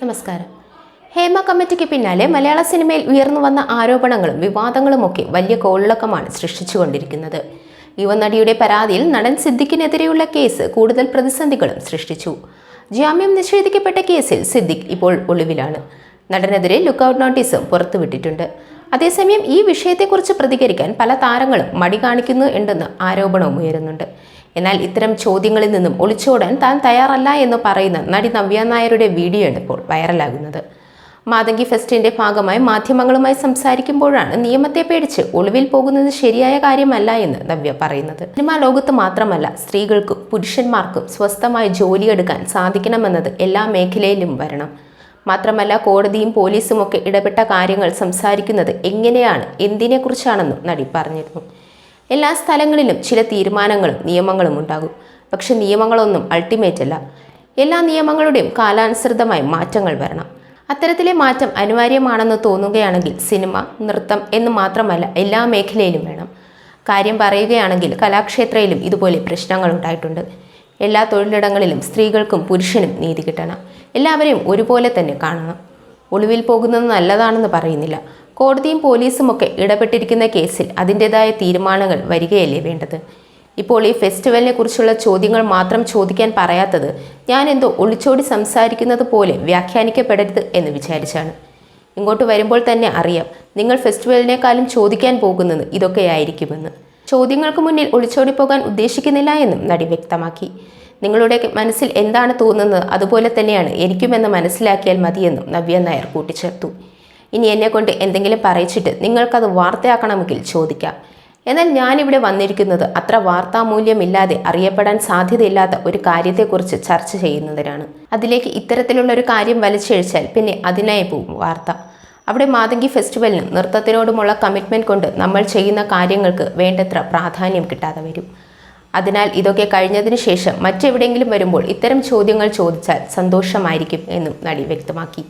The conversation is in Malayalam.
നമസ്കാരം. ഹേമ കമ്മിറ്റിക്ക് പിന്നാലെ മലയാള സിനിമയിൽ ഉയർന്നു വന്ന ആരോപണങ്ങളും വിവാദങ്ങളുമൊക്കെ വലിയ കോളിളക്കമാണ് സൃഷ്ടിച്ചുകൊണ്ടിരിക്കുന്നത്. യുവനടിയുടെ പരാതിയിൽ നടൻ സിദ്ദിഖിനെതിരെയുള്ള കേസ് കൂടുതൽ പ്രതിസന്ധികളും സൃഷ്ടിച്ചു. ജാമ്യം നിഷേധിക്കപ്പെട്ട കേസിൽ സിദ്ദിഖ് ഇപ്പോൾ ഒളിവിലാണ്. നടനെതിരെ ലുക്കൌട്ട് നോട്ടീസും പുറത്തുവിട്ടിട്ടുണ്ട്. അതേസമയം ഈ വിഷയത്തെക്കുറിച്ച് പ്രതികരിക്കാൻ പല താരങ്ങളും മടി കാണിക്കുന്നു ഉണ്ടെന്ന് ആരോപണവും ഉയരുന്നുണ്ട്. എന്നാൽ ഇത്തരം ചോദ്യങ്ങളിൽ നിന്നും ഒളിച്ചോടാൻ താൻ തയ്യാറല്ല എന്ന് പറയുന്ന നടി നവ്യ നായരുടെ വീഡിയോ ഇപ്പോൾ വൈറലാകുന്നത്. മാതങ്കി ഫെസ്റ്റിന്റെ ഭാഗമായി മാധ്യമങ്ങളുമായി സംസാരിക്കുമ്പോഴാണ് നിയമത്തെ പേടിച്ച് ഒളിവിൽ പോകുന്നത് ശരിയായ കാര്യമല്ല എന്ന് നവ്യ പറയുന്നത്. സിനിമാ ലോകത്ത് മാത്രമല്ല സ്ത്രീകൾക്കും പുരുഷന്മാർക്കും സ്വസ്ഥമായി ജോലിയെടുക്കാൻ സാധിക്കണമെന്നത് എല്ലാ മേഖലയിലും വരണം. മാത്രമല്ല കോടതിയും പോലീസും ഒക്കെ ഇടപെട്ട കാര്യങ്ങൾ സംസാരിക്കുന്നത് എങ്ങനെയാണ് എന്തിനെക്കുറിച്ചാണെന്നും നടി പറഞ്ഞിരുന്നു. എല്ലാ സ്ഥലങ്ങളിലും ചില തീരുമാനങ്ങളും നിയമങ്ങളും ഉണ്ടാകും. പക്ഷെ നിയമങ്ങളൊന്നും അൾട്ടിമേറ്റ് അല്ല. എല്ലാ നിയമങ്ങളുടെയും കാലാനുസൃതമായി മാറ്റങ്ങൾ വരണം. അത്തരത്തിലെ മാറ്റം അനിവാര്യമാണെന്ന് തോന്നുകയാണെങ്കിൽ സിനിമ നൃത്തം എന്ന് മാത്രമല്ല എല്ലാ മേഖലയിലും വേണം. കാര്യം പറയുകയാണെങ്കിൽ കലാക്ഷേത്രയിലും ഇതുപോലെ പ്രശ്നങ്ങൾ ഉണ്ടായിട്ടുണ്ട്. എല്ലാ തൊഴിലിടങ്ങളിലും സ്ത്രീകൾക്കും പുരുഷനും നീതി കിട്ടണം. എല്ലാവരെയും ഒരുപോലെ തന്നെ കാണണം. ഒളിവിൽ പോകുന്നത് നല്ലതാണെന്ന് പറയുന്നില്ല. കോടതിയും പോലീസും ഒക്കെ ഇടപെട്ടിരിക്കുന്ന കേസിൽ അതിന്റെതായ തീരുമാനങ്ങൾ വരികയല്ലേ വേണ്ടത്? ഇപ്പോൾ ഈ ഫെസ്റ്റിവലിനെ കുറിച്ചുള്ള ചോദ്യങ്ങൾ മാത്രം ചോദിക്കാൻ പറയാത്തത് ഞാൻ എന്തോ ഒളിച്ചോടി സംസാരിക്കുന്നത് പോലെ വ്യാഖ്യാനിക്കപ്പെടരുത് എന്ന് വിചാരിച്ചാണ്. ഇങ്ങോട്ട് വരുമ്പോൾ തന്നെ അറിയാം നിങ്ങൾ ഫെസ്റ്റിവലിനേക്കാളും ചോദിക്കാൻ പോകുന്നത് ഇതൊക്കെയായിരിക്കുമെന്ന്. ചോദ്യങ്ങൾക്ക് മുന്നിൽ ഒളിച്ചോടി പോകാൻ ഉദ്ദേശിക്കുന്നില്ല എന്നും നടി വ്യക്തമാക്കി. നിങ്ങളുടെ മനസ്സിൽ എന്താണ് തോന്നുന്നത് അതുപോലെ തന്നെയാണ് എനിക്കുമെന്ന് മനസ്സിലാക്കിയാൽ മതിയെന്നും നവ്യ നായർ കൂട്ടിച്ചേർത്തു. ഇനി എന്നെക്കൊണ്ട് എന്തെങ്കിലും പറയിച്ചിട്ട് നിങ്ങൾക്കത് വാർത്തയാക്കണമെങ്കിൽ ചോദിക്കാം. എന്നാൽ ഞാനിവിടെ വന്നിരിക്കുന്നത് അത്ര വാർത്താമൂല്യമില്ലാതെ അറിയപ്പെടാൻ സാധ്യതയില്ലാത്ത ഒരു കാര്യത്തെക്കുറിച്ച് ചർച്ച ചെയ്യുന്നതിനാണ്. അതിലേക്ക് ഇത്തരത്തിലുള്ള ഒരു കാര്യം വലിച്ചഴിച്ചാൽ പിന്നെ അതിനായി പോകും വാർത്ത. അവിടെ മാതങ്കി ഫെസ്റ്റിവലിനും നൃത്തത്തിനോടുമുള്ള കമ്മിറ്റ്മെന്റ് കൊണ്ട് നമ്മൾ ചെയ്യുന്ന കാര്യങ്ങൾക്ക് വേണ്ടത്ര പ്രാധാന്യം കിട്ടാതെ വരും. അതിനാൽ ഇതൊക്കെ കഴിഞ്ഞതിന് ശേഷം മറ്റെവിടെയെങ്കിലും വരുമ്പോൾ ഇത്തരം ചോദ്യങ്ങൾ ചോദിച്ചാൽ സന്തോഷമായിരിക്കും എന്നും നടി വ്യക്തമാക്കി.